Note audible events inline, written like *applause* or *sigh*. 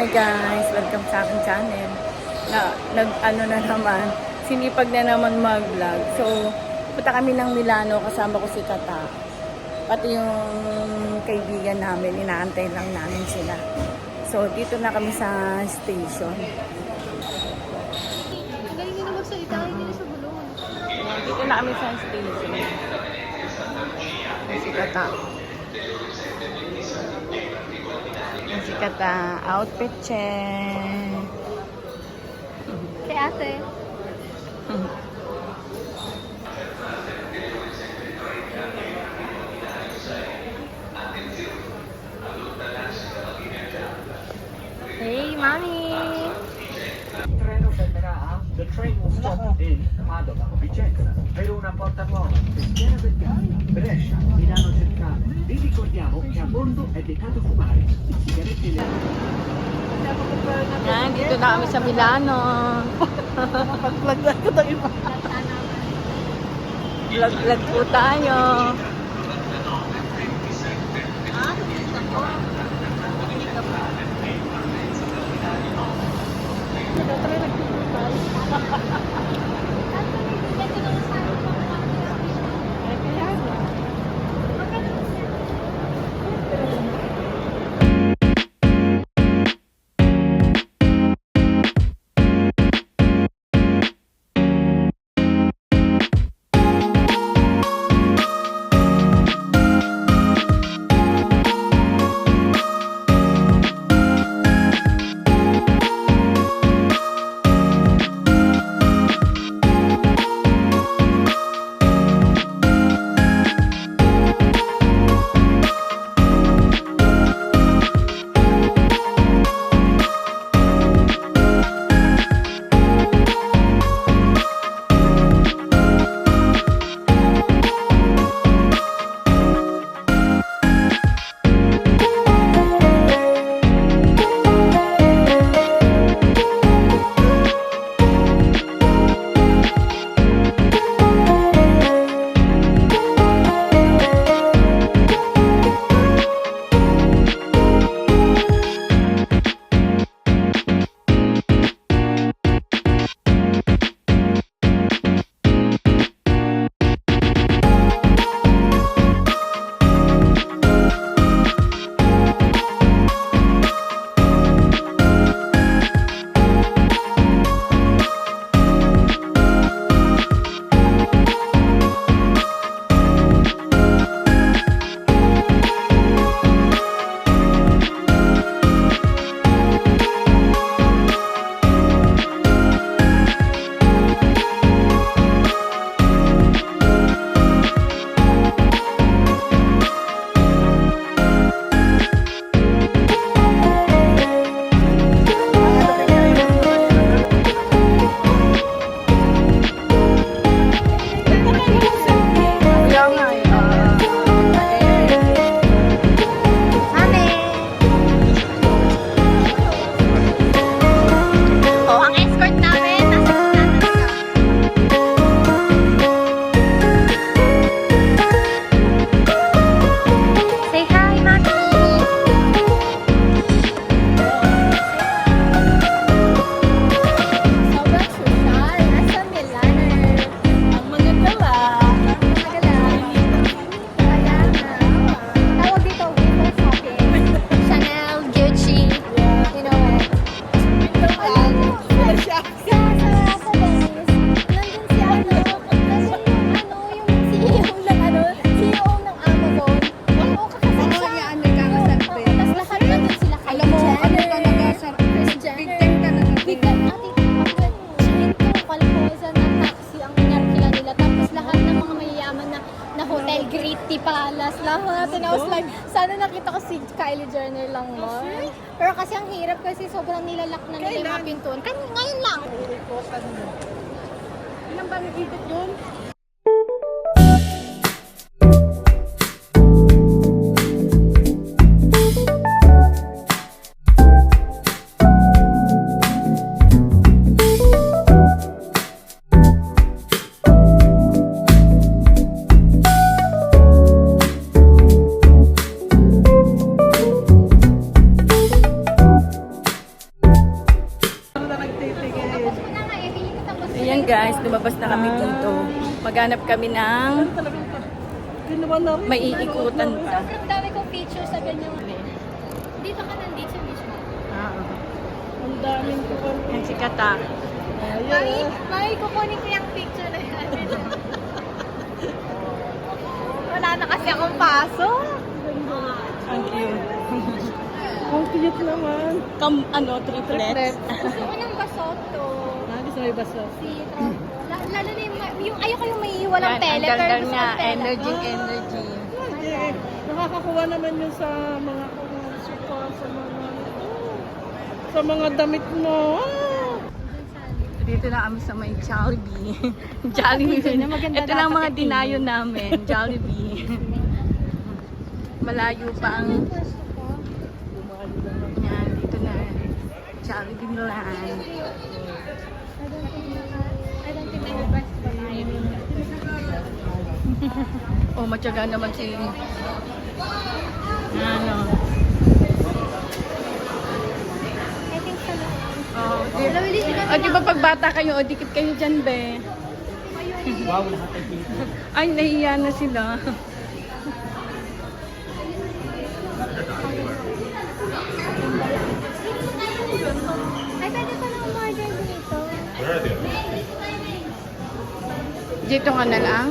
Hi guys, welcome sa aking channel. Na, nag, ano na naman, sinipag na naman mag-vlog. So, punta kami ng Milano, kasama ko si Kata. Pati yung kaibigan namin, inaantay lang namin sila. So, dito na kami sa station. Galing nila magsalita, hindi na sa bulong. Dito na kami sa station. Si Kata. Yung si Kata, outfit check. Kay ate. Hey, mommy! treno fermerà, the train will stop in Padova, Vicenza, Verona, Porta Nuova, Peschiera Vergara, Brescia, Milano ricordiamo che a bordo è vietato fumare, sigarette elettriche. Yan, dito na kami sa Milano. Pag-vlog ko tayo. Vlog-vlog po tayo. Hotel, Gritty Palace, lahat. And I was like, sana nakita ko si Kylie Jenner lang mo. Pero kasi ang hirap kasi sobrang nilalak na nila yung mga pintuan. Kan ngayon lang. Ilan ba yun? Guys, lumabas na kami dito. Maghanap kami ng maiikutan pa. Sobrang dami kong pictures sa ganyan. Dito ka nandito mismo. Ang daming ko pa. Yan si Kata. Mami, mami, kukunin ko yung picture na yan. *laughs* Wala na kasi akong paso. Ang cute. *laughs* Ang cute naman. Kam, ano, triplets. Gusto ko ng basoto. Yung baso? Si Tropo. La- Lalo na yung, yung ayoko yung may walang Yan, pele. Ang ng pele. Energy, energy. Hindi. Nakakakuha naman yun sa mga suka, sa mga sa mga damit mo. Ah! Dito na kami sa may Jollibee. *laughs* Jollibee. Dito na, maganda Ito lang dapat mga yung dinayo namin. Jollibee. Malayo pa ang... Yan, dito na. Jollibee Land. *laughs* Oh, matyaga naman si... Ano? I think sa Oh, di, oh, di ba pag bata kayo, o dikit kayo dyan, be? Wow, lahat ay. Ay, nahiya na sila. *laughs* Dito ka na lang.